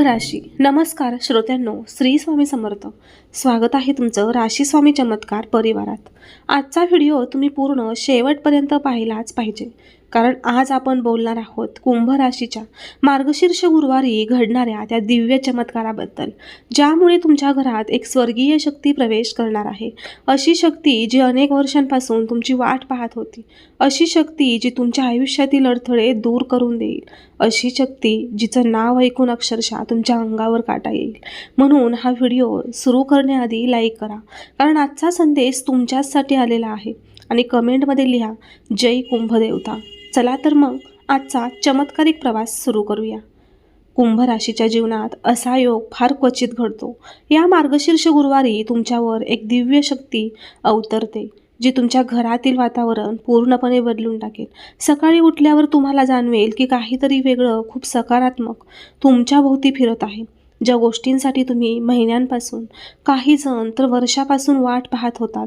राशी नमस्कार श्रोत्यांनो श्री स्वामी समर्थ. स्वागत आहे तुमचं राशी स्वामी चमत्कार परिवारात. आजचा व्हिडिओ तुम्ही पूर्ण शेवटपर्यंत पाहिलाच पाहिजे. कारण आज आपण बोलणार आहोत कुंभ राशीच्या मार्गशीर्ष गुरुवारी घडणाऱ्या त्या दिव्य चमत्काराबद्दल ज्यामुळे तुमच्या घरात एक स्वर्गीय शक्ती प्रवेश करणार आहे. अशी शक्ती जी अनेक वर्षांपासून तुमची वाट पाहत होती. अशी शक्ती जी तुमच्या आयुष्यातील अडथळे दूर करून देईल. अशी शक्ती जिचं नाव ऐकून अक्षरशः तुमच्या अंगावर काटा येईल. म्हणून हा व्हिडिओ सुरू करण्याआधी लाईक करा. कारण आजचा संदेश तुमच्याचसाठी आलेला आहे. आणि कमेंटमध्ये लिहा जय कुंभदेवता. चला तर मग आजचा चमत्कारिक प्रवास सुरू करूया. कुंभ राशीच्या जीवनात असा योग फार क्वचित घडतो. या मार्गशीर्ष गुरुवारी तुमच्यावर एक दिव्य शक्ती अवतरते जी तुमच्या घरातील वातावरण पूर्णपणे बदलून टाकेल. सकाळी उठल्यावर तुम्हाला जाणवेल की काहीतरी वेगळं खूप सकारात्मक तुमच्या भोवती फिरत आहे. ज्या गोष्टींसाठी तुम्ही महिन्यांपासून काही जण तर वर्षापासून वाट पाहत होतात.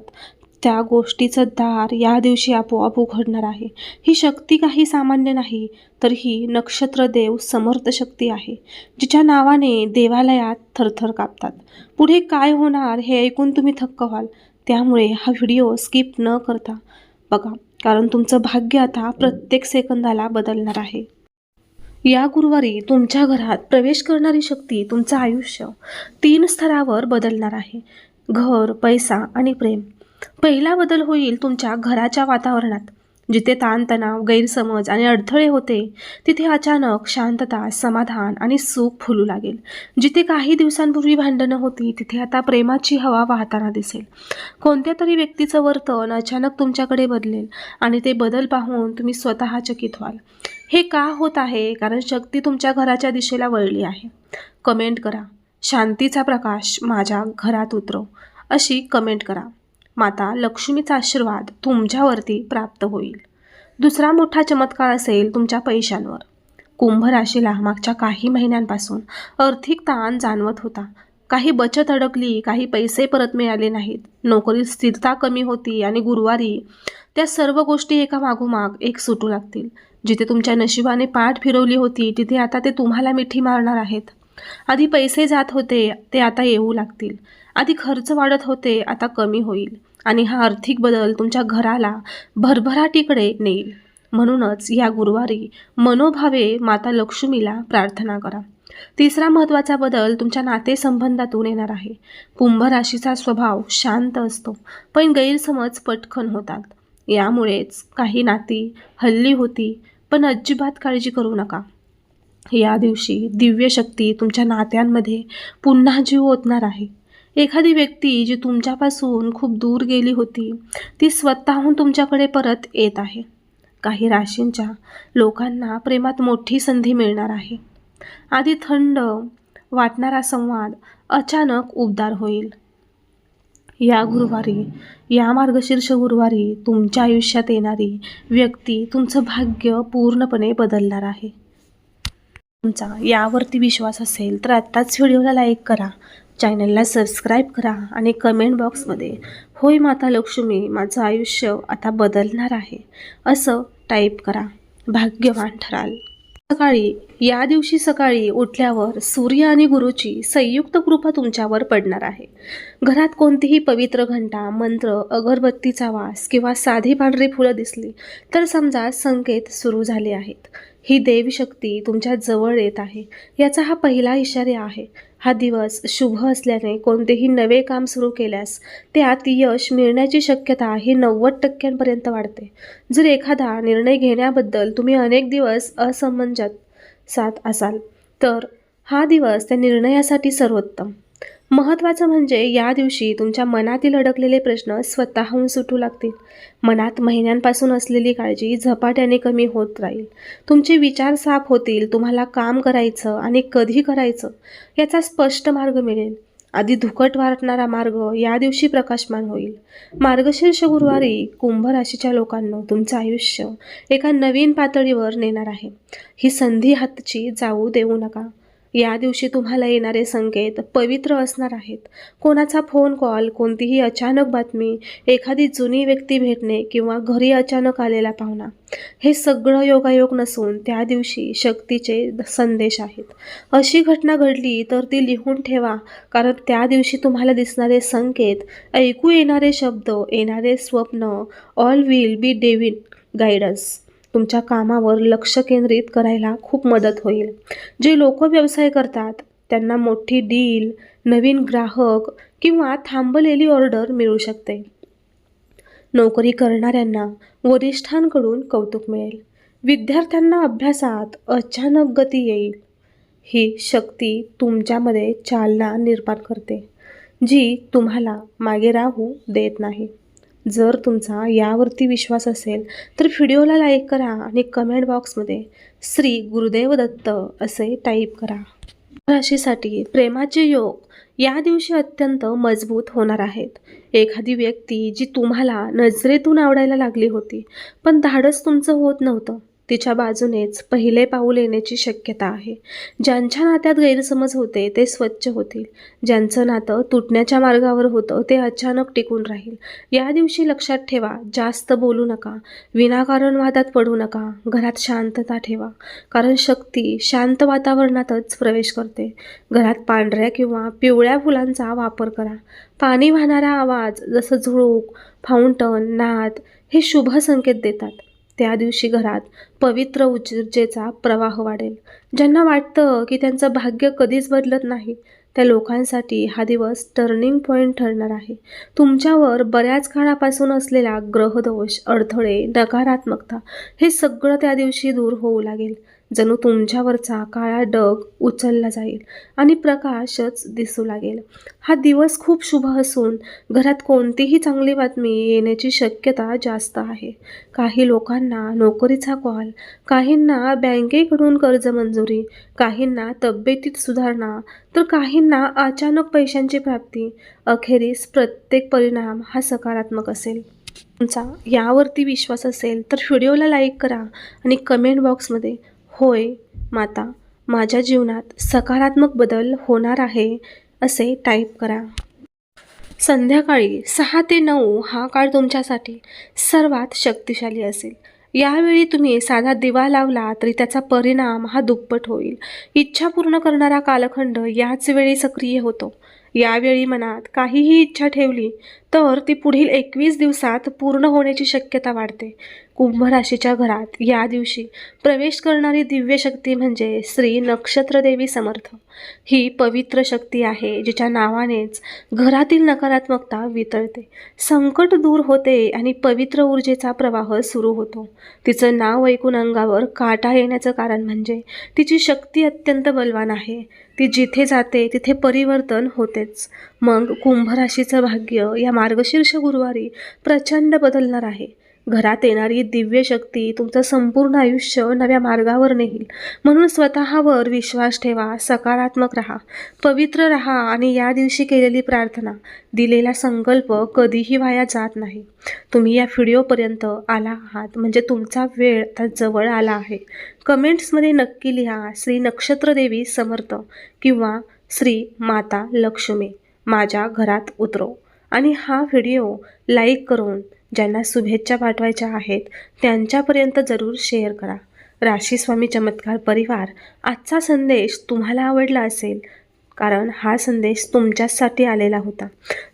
त्या गोष्टीचं दार या दिवशी आपोआप उघडणार आहे. ही शक्ती काही सामान्य नाही तर ही नक्षत्रदेव समर्थ शक्ती आहे जिच्या नावाने देवालयात थरथर कापतात. पुढे काय होणार हे ऐकून तुम्ही थक्क व्हाल. त्यामुळे हा व्हिडिओ स्किप न करता बघा कारण तुमचं भाग्य आता प्रत्येक सेकंदाला बदलणार आहे. या गुरुवारी तुमच्या घरात प्रवेश करणारी शक्ती तुमचं आयुष्य तीन स्तरावर बदलणार आहे. घर पैसा आणि प्रेम. पहिला बदल होईल तुमच्या घराच्या वातावरणात. जिथे ताणतणाव गैरसमज आणि अडथळे होते तिथे अचानक शांतता समाधान आणि सुख फुलू लागेल. जिथे काही दिवसांपूर्वी भांडणं होती तिथे आता प्रेमाची हवा वाहताना दिसेल. कोणत्या तरी व्यक्तीचं वर्तन अचानक तुमच्याकडे बदलेल आणि ते बदल पाहून तुम्ही स्वतः चकित व्हाल. हे का होत आहे? कारण शक्ती तुमच्या घराच्या दिशेला वळली आहे. कमेंट करा. शांतीचा प्रकाश माझ्या घरात उतरव अशी कमेंट करा. माता लक्ष्मीचा आशीर्वाद तुमच्यावरती प्राप्त होईल. दुसरा मोठा चमत्कार असेल तुमच्या पैशांवर. कुंभ राशीला मागच्या काही महिन्यांपासून आर्थिक ताण जाणवत होता. काही बचत अडकली काही पैसे परत मिळाले नाहीत. नोकरीत स्थिरता कमी होती आणि गुरुवारी त्या सर्व गोष्टी एका मागोमाग एक सुटू लागतील. जिथे तुमच्या नशिबाने पाठ फिरवली होती तिथे आता ते तुम्हाला मिठी मारणार आहेत. आधी पैसे जात होते ते आता येऊ लागतील. आधी खर्च वाढत होते आता कमी होईल. आणि हा आर्थिक बदल तुमच्या घराला भरभराटीकडे नेईल. म्हणूनच या गुरुवारी मनोभावे माता लक्ष्मीला प्रार्थना करा. तिसरा महत्त्वाचा बदल तुमच्या नातेसंबंधातून येणार आहे. कुंभ राशीचा स्वभाव शांत असतो पण गैरसमज पटकन होतात. यामुळेच काही नाती हल्ली होती पण अजिबात काळजी करू नका. या दिवशी दिव्य शक्ती तुमच्या नात्यांमध्ये पुन्हा जीव ओतणार आहे. एखादी व्यक्ती जी तुमच्यापासून खूप दूर गेली होती ती स्वतःहून तुमच्याकडे परत येत आहे. काही राशींच्या लोकांना प्रेमात मोठी संधी मिळणार आहे. आधी थंड वाटणारा संवाद अचानक उबदार होईल. या गुरुवारी या मार्गशीर्ष गुरुवारी तुमच्या आयुष्यात येणारी व्यक्ती तुमचं भाग्य पूर्णपणे बदलणार आहे. तुमचा यावरती विश्वास असेल तर आत्ताच व्हिडिओला लाईक करा. चॅनलला सबस्क्राईब करा आणि कमेंट बॉक्समध्ये होय माता लक्ष्मी माझं आयुष्य आता बदलणार आहे असं टाईप करा. भाग्यवान ठराल. सकाळी या दिवशी सकाळी उठल्यावर सूर्य आणि गुरुची संयुक्त कृपा तुमच्यावर पडणार आहे. घरात कोणतीही पवित्र घंटा मंत्र अगरबत्तीचा वास किंवा साधी पांढरी फुलं दिसली तर समजा संकेत सुरू झाले आहेत. ही देवशक्ती तुमच्या जवळ येत आहे. याचा हा पहिला इशारा आहे. हा दिवस शुभ असल्याने कोणतेही नवे काम सुरू केल्यास त्यात यश मिळण्याची शक्यता ही नव्वद टक्क्यांपर्यंत वाढते. जर एखादा निर्णय घेण्याबद्दल तुम्ही अनेक दिवस असमंजत सात असाल तर हा दिवस त्या निर्णयासाठी सर्वोत्तम. महत्त्वाचं म्हणजे या दिवशी तुमच्या मनातील अडकलेले प्रश्न स्वतःहून सुटू लागतील. मनात महिन्यांपासून असलेली काळजी झपाट्याने कमी होत राहील. तुमचे विचार साफ होतील तुम्हाला काम करायचं आणि कधी करायचं याचा स्पष्ट मार्ग मिळेल. आधी धुकट वाटणारा मार्ग या दिवशी प्रकाशमान होईल. मार्गशीर्ष गुरुवारी कुंभ राशीच्या लोकांना तुमचं आयुष्य एका नवीन पातळीवर नेणार आहे. ही संधी हातची जाऊ देऊ नका. या दिवशी तुम्हाला येणारे संकेत पवित्र असणार आहेत. कोणाचा फोन कॉल कोणतीही अचानक बातमी एखादी जुनी व्यक्ती भेटणे किंवा घरी अचानक आलेला पाहुणा हे सगळं योगायोग नसून त्या दिवशी शक्तीचे संदेश आहेत. अशी घटना घडली तर ती लिहून ठेवा कारण त्या दिवशी तुम्हाला दिसणारे संकेत ऐकू येणारे शब्द येणारे स्वप्न all will be David guidance तुमच्या कामावर लक्ष केंद्रित करायला खूप मदत होईल. जे लोक व्यवसाय करतात त्यांना मोठी डील नवीन ग्राहक किंवा थांबलेली ऑर्डर मिळू शकते. नोकरी करणाऱ्यांना वरिष्ठांकडून कौतुक मिळेल. विद्यार्थ्यांना अभ्यासात अचानक गती येईल. ही शक्ती तुमच्यामध्ये चालना निर्माण करते जी तुम्हाला मागे राहू देत नाही. जर तुमचा यावरती विश्वास असेल तर व्हिडिओला लाईक करा आणि कमेंट बॉक्समध्ये श्री गुरुदेव दत्त असे टाईप करा. राशीसाठी प्रेमाचे योग या दिवशी अत्यंत मजबूत होणार आहेत. एखादी व्यक्ती जी तुम्हाला नजरेतून आवडायला लागली होती पण धाडस तुमचं होत नव्हतं. तिच्या बाजूनेच पहिले पाऊल येण्याची शक्यता आहे. ज्यांच्या नात्यात गैरसमज होते ते स्वच्छ होतील. ज्यांचं नातं तुटण्याच्या मार्गावर होतं ते अचानक टिकून राहील. या दिवशी लक्षात ठेवा जास्त बोलू नका. विनाकारण वादात पडू नका. घरात शांतता ठेवा. कारण शक्ती शांत वातावरणातच प्रवेश करते. घरात पांढऱ्या किंवा पिवळ्या फुलांचा वापर करा. पाणी वाहणारा आवाज जसं झुळूक फाउंटन नाद हे शुभ संकेत देतात. त्या दिवशी घरात पवित्र ऊर्जेचा प्रवाह वाढेल. ज्यांना वाटतं की त्यांचं भाग्य कधीच बदलत नाही त्या लोकांसाठी हा दिवस टर्निंग पॉईंट ठरणार आहे. तुमच्यावर बऱ्याच काळापासून असलेला ग्रहदोष अडथळे नकारात्मकता हे सगळं त्या दिवशी दूर होऊ लागेल. जणू तुमच्यावरचा काळा डग उचलला जाईल आणि प्रकाशच दिसू लागेल. हा दिवस खूप शुभ असून घरात कोणतीही चांगली बातमी येण्याची शक्यता जास्त आहे. काही लोकांना नोकरीचा कॉल काहींना बँकेकडून कर्ज मंजुरी काहींना तब्येतीत सुधारणा तर काहींना अचानक पैशांची प्राप्ती. अखेरीस प्रत्येक परिणाम हा सकारात्मक असेल. तुमचा यावरती विश्वास असेल तर व्हिडिओला लाईक करा आणि कमेंट बॉक्समध्ये होय माता माझ्या जीवनात सकारात्मक बदल होणार आहे असे टाईप करा. संध्याकाळी सहा ते नऊ हा काळ तुमच्यासाठी सर्वात शक्तिशाली असेल. यावेळी तुम्ही साधा दिवा लावला तरी त्याचा परिणाम हा दुप्पट होईल. इच्छा पूर्ण करणारा कालखंड याच वेळी सक्रिय होतो. यावेळी मनात काहीही इच्छा ठेवली तर ती पुढील एकवीस दिवसात पूर्ण होण्याची शक्यता वाढते. कुंभ राशीच्या घरात या दिवशी प्रवेश करणारी दिव्य शक्ती म्हणजे श्री नक्षत्रदेवी समर्थ. ही पवित्र शक्ती आहे जिच्या नावानेच घरातील नकारात्मकता वितळते. संकट दूर होते आणि पवित्र ऊर्जेचा प्रवाह सुरू होतो. तिचं नाव ऐकून अंगावर काटा येण्याचं कारण म्हणजे तिची शक्ती अत्यंत बलवान आहे. ती जिथे जाते तिथे परिवर्तन होतेच. मग कुंभ राशीचं भाग्य या मार्गशीर्ष गुरुवारी प्रचंड बदलणार आहे. घरात येणारी दिव्य शक्ती तुमचं संपूर्ण आयुष्य नव्या मार्गावर नेईल. म्हणून स्वतःवर विश्वास ठेवा सकारात्मक राहा पवित्र राहा आणि या दिवशी केलेली प्रार्थना दिलेला संकल्प कधीही वाया जात नाही. तुम्ही या व्हिडिओपर्यंत आला आहात म्हणजे तुमचा वेळ आता जवळ आला आहे. कमेंट्समध्ये नक्की लिहा श्री नक्षत्रदेवी समर्थ किंवा श्री माता लक्ष्मी माझ्या घरात उतरो. आणि हा व्हिडिओ लाईक करून ज्यांना शुभेच्छा पाठवायच्या आहेत त्यांच्यापर्यंत जरूर शेअर करा. राशीस्वामी चमत्कार परिवार आजचा संदेश तुम्हाला आवडला असेल कारण हा संदेश तुमच्याचसाठी आलेला होता.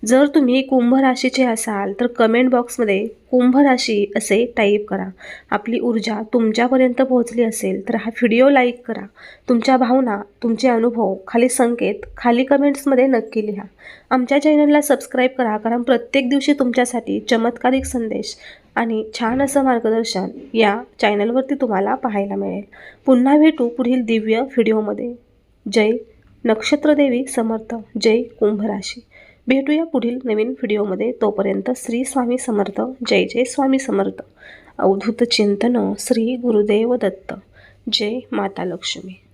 जर तुम्ही कुंभ राशीचे असाल तर कमेंट बॉक्समध्ये कुंभ राशी असे टाईप करा. आपली ऊर्जा तुमच्यापर्यंत पोहोचली असेल तर हा व्हिडिओ लाईक करा. तुमच्या भावना तुमचे अनुभव खाली संकेत खाली कमेंट्समध्ये नक्की लिहा. आमच्या चॅनलला सबस्क्राईब करा कारण प्रत्येक दिवशी तुमच्यासाठी चमत्कारिक संदेश आणि छान असं मार्गदर्शन या चॅनलवरती तुम्हाला पाहायला मिळेल. पुन्हा भेटू पुढील दिव्य व्हिडिओमध्ये जय नक्षत्रदेवी समर्थ. जय कुंभ राशी भेटूया पुढील नवीन व्हिडिओमध्ये. तोपर्यंत श्री स्वामी समर्थ जय जय स्वामी समर्थ. अवधूत चिंतन श्री गुरुदेव दत्त. जय माता लक्ष्मी.